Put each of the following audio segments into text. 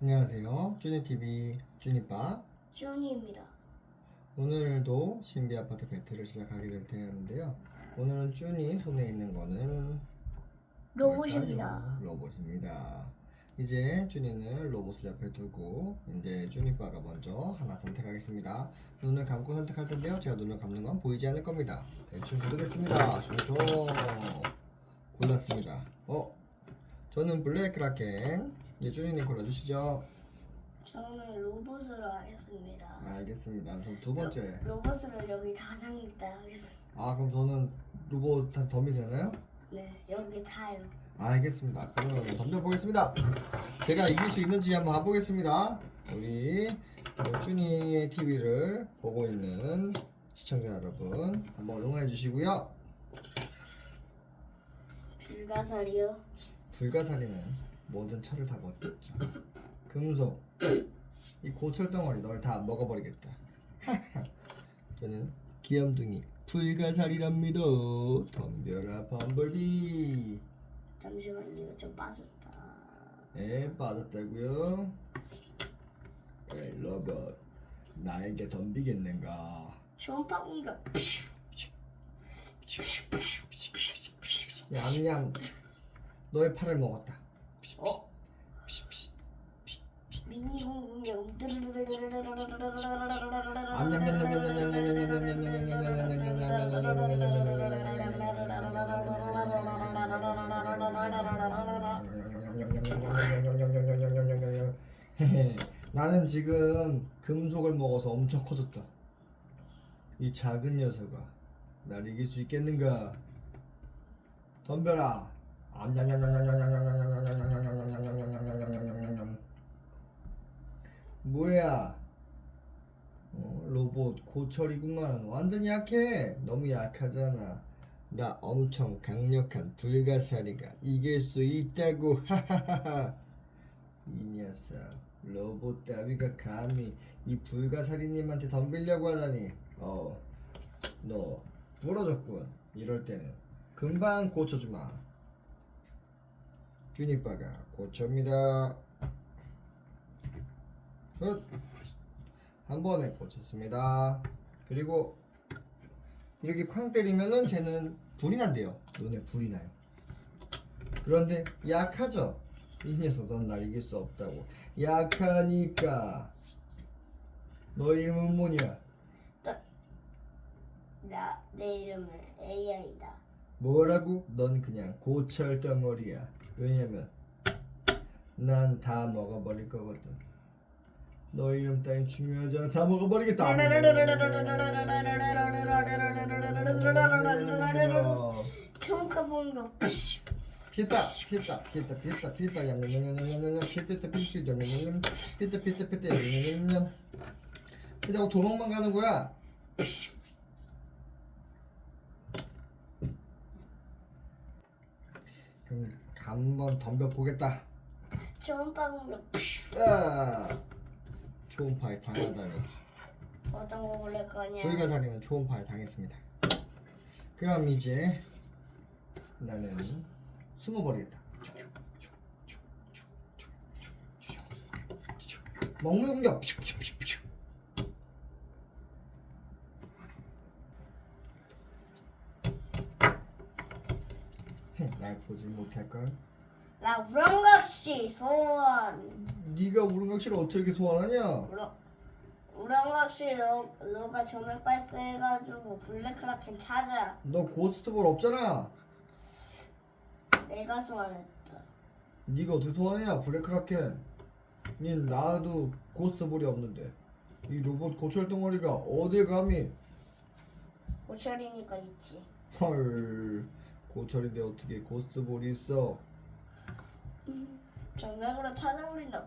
안녕하세요. 쭈니TV 쭈니빠. 쭈니입니다. 오늘도 신비 아파트 배틀을 시작하게 될 텐데요. 오늘은 쭈니 손에 있는 거는 로봇입니다. 뭘까요? 로봇입니다. 이제 쭈니는 로봇을 옆에 두고 이제 쭈니빠가 먼저 하나 선택하겠습니다. 눈을 감고 선택할 텐데요. 제가 눈을 감는 건 보이지 않을 겁니다. 대충 고르겠습니다. 저도 골랐습니다. 어? 저는 블랙 크라켄. 쭈니님 골라주시죠. 저는 로봇으로 하겠습니다. 알겠습니다. 그럼 두 번째. 로봇을 여기 가상있다 하겠습니다. 아 그럼 저는 로봇 한 덤이 되나요? 네, 여기 타요. 알겠습니다. 그러면 덤벼보겠습니다. 제가 이길 수 있는지 한번 봐보겠습니다. 우리 쭈니 TV를 보고 있는 시청자 여러분 한번 응원해 주시고요. 불가사리요. 불가사리는 모든 철을 다 버렸죠. 금속, 이 고철 덩어리 널 다 먹어버리겠다. 저는 귀염둥이 불가사리랍니다. 덤벼라 범벌비. 잠시만요, 좀 빠졌다. 에 빠졌다고요? 에 로봇 나에게 덤비겠는가? 초음파 공격. 냠냠 너의 팔을 먹었다. 엄청 커졌다. 이 작은 녀석아, 날 이길 수 있겠는가? 덤벼라. 뭐야? 어, 로봇 고철이구만. 완전 약해. 너무 약하잖아. 나 엄청 강력한 불가사리가 이길 수 있다고. 하하하하. 이 녀석 로봇 따위가 감히 이 불가사리님한테 덤비려고 하다니. 어, 너 부러졌군. 이럴 때는 금방 고쳐주마. 주니빠가 고쳐입니다. 끝. 한 번에 고쳤습니다. 그리고 이렇게 쾅 때리면은 쟤는 불이 난대요. 눈에 불이 나요. 그런데 약하죠. 이 녀석 넌날 이길 수 없다고. 약하니까. 너 이름은 뭐냐? 나, 내 이름은 AI다. 뭐라고? 넌 그냥 고철 덩어리야. 왜냐면 난 다 먹어버릴 거거든. 너 이름 따윈 중요하잖아. 다 먹어버리겠다. 초음파 공격. 피했다, 피했다, 피했다, 피했다, 피했다, 얌얌얌얌얌얌얌, 피했다, 피했다, 얌얌얌얌, 피했다, 피했다, 피했다, 얌얌얌얌. 피자고 도망만 가는 거야. 그럼 한번 덤벼 보겠다. 초음파 공격. 아, 초음파에 당하다니. 어떤 거 고를 거냐? 불가사리는 초음파에 당했습니다. 그럼 이제 나는 숨어버리겠다. 먹는 공격. 날 보지 못할걸? 나 우렁각시 소원. 네가 우릉각시를 어떻게 소환하냐? 우렁 우렁각시 너 너가 점을 발사해가지고 블랙크라켄 찾아. 너 고스트볼 없잖아. 내가 소환했다. 네가 어떻게 소환하냐? 블랙크라켄. 닌 나도 고스트볼이 없는데 이 로봇 고철 덩어리가 어딜 감히 고철이니까 있지. 헐 고철인데 어떻게 고스트볼이 있어? 정맥으로 찾아버린다.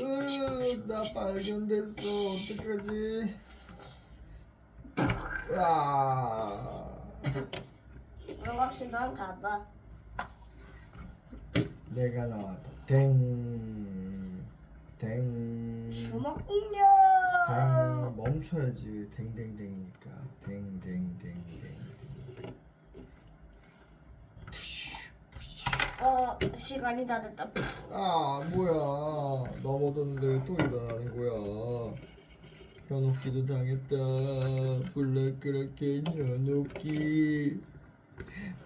으 나 발견됐어 어떡하지? 아 우렁각시 넌 가봐. 내가 나왔다 댕댕 주먹 공격. 댕 멈춰야지 댕댕댕이니까 댕댕댕댕 어 시간이 다 됐다. 아 뭐야 왜또 일어나는 거야? 현혹기도 당했다. 블랙그라켄 현혹기.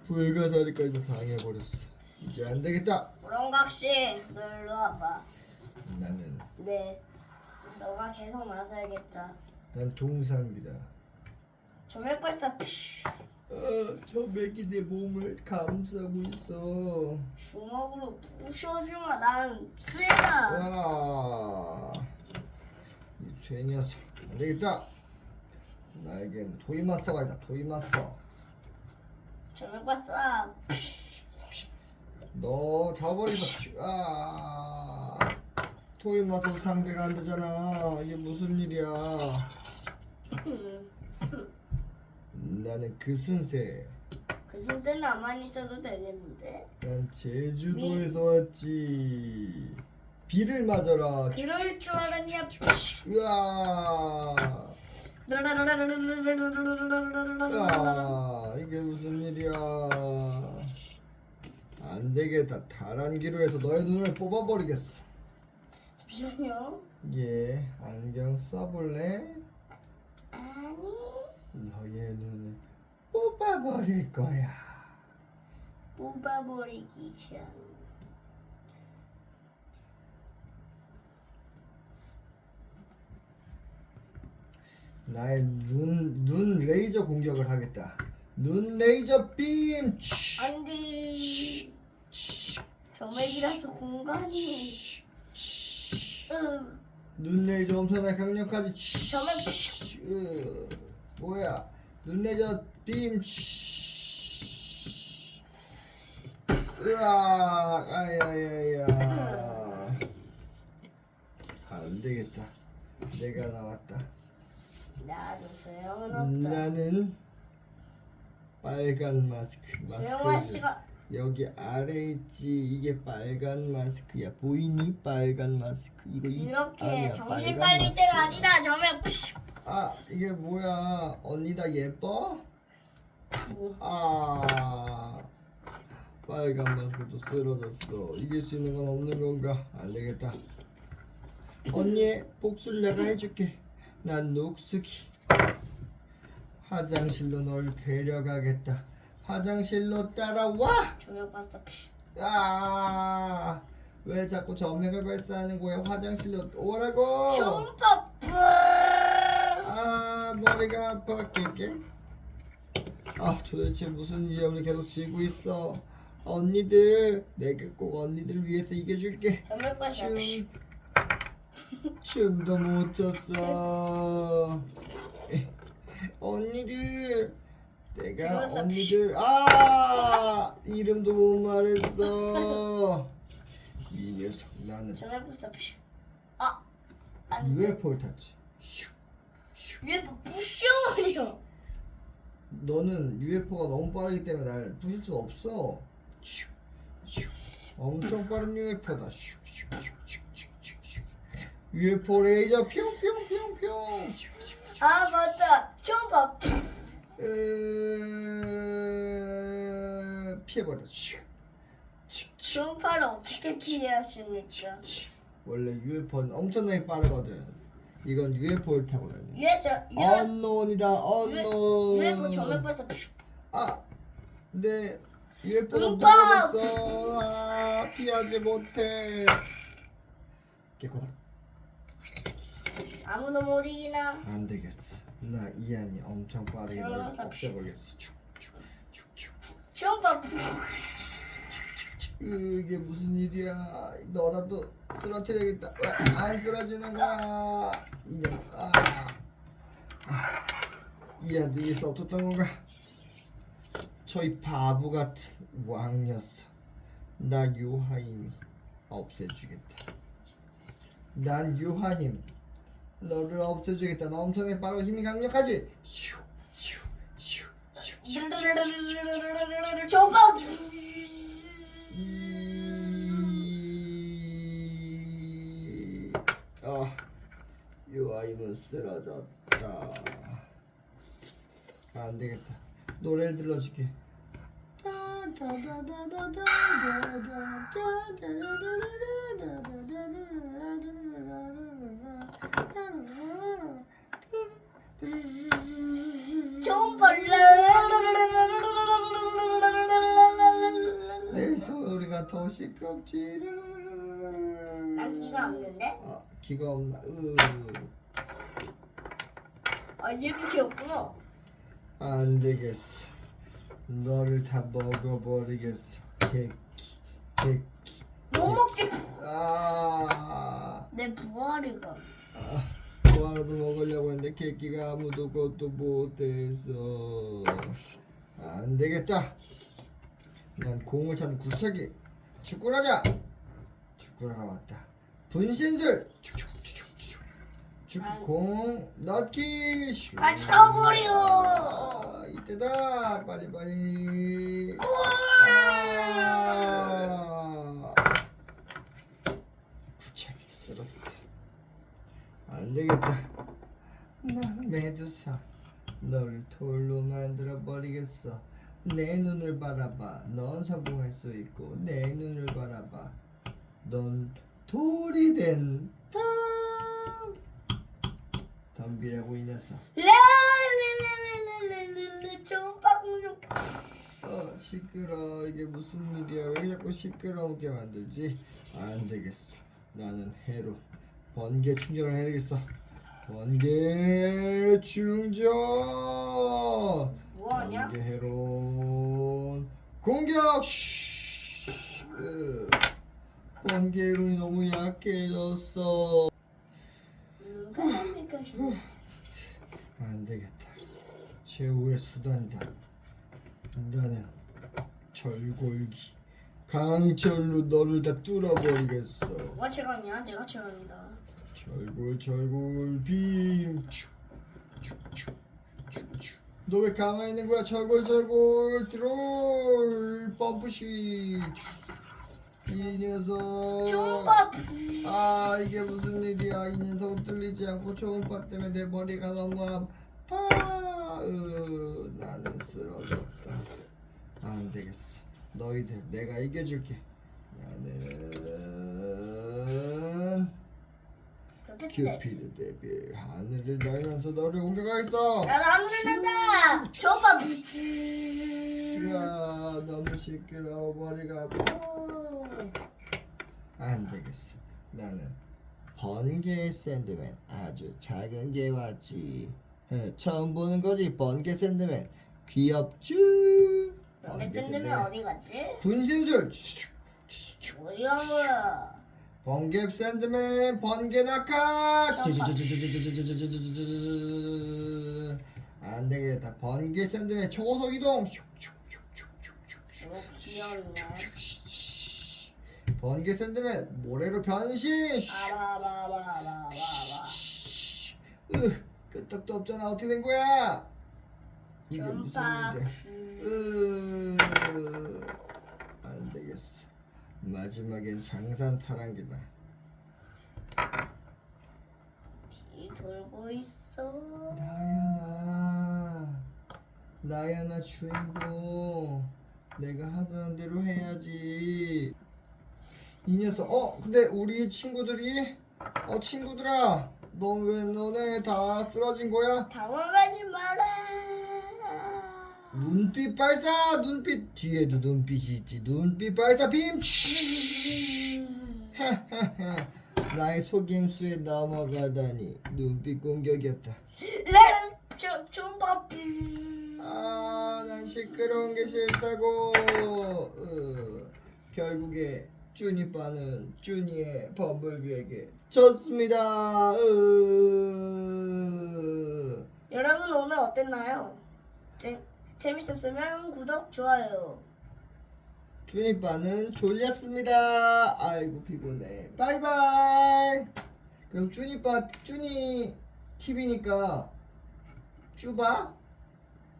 불가사리까지도 당해버렸어. 이제 안 되겠다. 우렁각시 너 일로 와봐 나는 네 너가 계속 나서야겠다 난 동상이다. 조명발사 아, 저 맥이 내 몸을 감싸고 있어. 주먹으로 부셔주마 난 쇠다 와, 이쇠 녀석 안 되겠다. 나에겐 토이마스터가 있다. 토이마스터. 조명발사 너 잡아버리자. 아, 토이마스터 상대가 안 되잖아. 이게 무슨 일이야? 나는 그 신세. 그 순세 나만 있어도 되겠는데 난 제주도에서 왔지. 비를 맞아라. 그럴 줄 알았냐 으아. 아, 이게 무슨 일이야? 안 되겠다. 다란기로 해서 너의 눈을 뽑아버리겠어. 잠시만요 예, 안경 써볼래? 아니 너의 눈을 뽑아버릴 거야. 뽑아버리기 전 나의 눈, 눈 레이저 공격을 하겠다. 눈 레이저 빔! 치, 안돼 치, 점액이라서 공간이 으, 눈 레이저 엄청나게 강력하지. 치, 점액 으, 뭐야? 눈 레이저 빔! 치. 으아, 아야야야. 안 되겠다. 내가 나왔다. 나도 소용은 없다 나는 빨간 마스크. 소영아 마스크. 씨가 여기 아래 있지. 이게 빨간 마스크야. 보이니? 빨간 마스크. 이거 이 이렇게 아니야, 정신 빨간 빨릴 마스크. 때가 아니라 점액 아 이게 뭐야? 언니 다 예뻐? 뭐, 아 빨간 마스크도 쓰러졌어. 이길 수 있는 건 없는 건가? 안 되겠다. 언니 복수를 내가 해줄게. 난 녹수기. 화장실로 널 데려가겠다. 화장실로 따라와. 점액 봤어 아, 왜 자꾸 점액을 발사하는 거야? 화장실로 오라고. 초음파 뿌 아, 머리가 아파 깨깨. 아, 도대체 무슨 일이야? 우리 계속 지고 있어. 언니들, 내가 꼭 언니들을 위해서 이겨줄게. 점액 봤어 춤, 춤도 못 췄어. 에, 언니들, 내가 언니들, 아, 이름도 못 말했어. 이 녀석, 나는 점액 봤어 아. 슉, 슉. 위에 뭐 부셔버려 너는 UFO가 너무 빠르기 때문에 날 부실 수 없어. 슉, 슉. 엄청 빠른 UFO다. 슉, 슉, 슉, 슉, 슉, 슉, 슉. UFO 레이저 뿅뿅뿅뿅. 아 맞다 초음파 으, 피해버려. 초음파를 어떻게 피하십니까 슉. 원래 UFO는 엄청나게 빠르거든. 이건 UFO를 타고 다니. 위에 저 위에 언노운이다. 언노운. 위에 뭐 점액 봤어 아, 내 UFO가 음파! 무너졌어. 아, 피하지 못해. 깨꼬다. 아무도 못 이기나 안 되겠어. 나 이안이 엄청 빠르게 널 들어가서 없애버리겠어. 축, 축, 축, 축. 초음파 이게 무슨 일이야? 너라도 쓰러뜨려야겠다. 왜 안 쓰러지는 거야? 이년 아, 아. 이안도 이게서 어떻던 건가? 저희 바보 같은 왕녀서 나 요하임이 없애주겠다. 난 요하임 너를 없애주겠다. 나 엄청나게 빠르고 힘이 강력하지. 슈, 슈, 슈, 슈. 초음파 이... 아, 요아임은 쓰러졌다. 안 되겠다. 노래를 들려줄게. 좋은 벌레. 내 소리가 더 시끄럽지. 난 기가 없는데? 아, 기가 없나? 으. 아 얘도 귀엽구나. 안 되겠어. 너를 다 먹어버리겠어. 개끼, 개끼. 뭐 먹지? 아, 내 부활이가. 아, 뭐 하나도 먹으려고 했는데 개끼가 아무도 것도 못해서 안 되겠다. 난 공을 찬 구척이 축구를 하자. 축구를 하러 왔다. 분신술. 축축축축축. 축구공 넣기. 슈. 아 쳐버려. 아, 이때다 빨리 빨리 아 구체기 쓸었을 때 안 되겠다. 나 메두사 너를 돌로 만들어 버리겠어. 내 눈을 바라봐. 넌 성공할 수 있고 내 눈을 바라봐. 넌 돌이 된다 덤비라고 이 녀석. 랄랄랄랄랄랄랄 방송. 어 시끄러 이게 무슨 일이야 왜 자꾸 시끄러우게 만들지 안 되겠어 나는 해로 번개 충전을 해야 되겠어 번개 충전 뭐하냐? 번개 해론 공격. 번개 해론이 너무 약해졌어? 안 되겠다. 최후의 수단이다. 나는 절골기 강철로 너를 다 뚫어버리겠어. 누가 최강이야? 내가 최강이다. 절골 절골 빔. 너왜 가만히 있는 거야? 절골 절골 드롤 펌프시. 이 녀석. 아 이게 무슨 일이야 이 녀석은 뚫리지 않고 초음파 때문에 내 머리가 너무 아파 으, 나는 쓰러졌다 안 되겠어 너희들 내가 이겨줄게 나는 큐피드 데빌 하늘을 날면서 너를 공격하겠어. 야 나무를 난다. 초음파. 으아 너무 시끄러워 머리가 아파 안 되겠어. 나는 번개 샌드맨 아주 작은 에, 처음 보는 거지 번개 샌드맨. 귀엽쥬 내 샌드맨 어디 갔지? 분신술. 거야? 번개 샌드맨 번개 낙하! 안 되겠다. 번개 샌드맨 초고속 이동. 귀엽네. 번개 샌드맨 모래로 변신. 으 끄떡도 없잖아. 어떻게 된 거야? 이게 무슨. 일이야? 되겠어 마지막엔 장산 타랑기다 뒤 돌고 있어. 나야 나 나야 나 주인공 내가 하던 대로 해야지 이 녀석 어 근데 우리 친구들이 어 친구들아 너왜 너네 다 쓰러진 거야? 당황하지 마라. 눈빛 발사 눈빛 뒤에도 눈빛이 있지 눈빛 발사 빔 나의 속임수에 넘어가다니 눈빛 공격이었다 나는 좀 좀봐. 아, 난 시끄러운 게 싫다고. 으, 결국에 쭈니빠는 쭈니의 범블비에게 졌습니다. 으. 여러분 오늘 어땠나요? 재, 재밌었으면 구독 좋아요. 쭈니빠는 졸렸습니다. 아이고 피곤해. 바이바이. 그럼 쭈니빠 쭈니 TV니까 쭈바?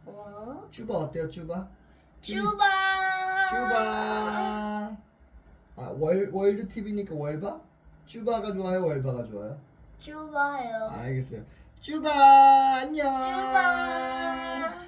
어? 쭈바 어때요, 쭈바? 쭈바. 쭈바. 아, 월, 월드 TV니까 월바? 쭈바가 좋아요, 월바가 좋아요? 쭈바요. 알겠어요. 쭈바, 안녕. 쭈바.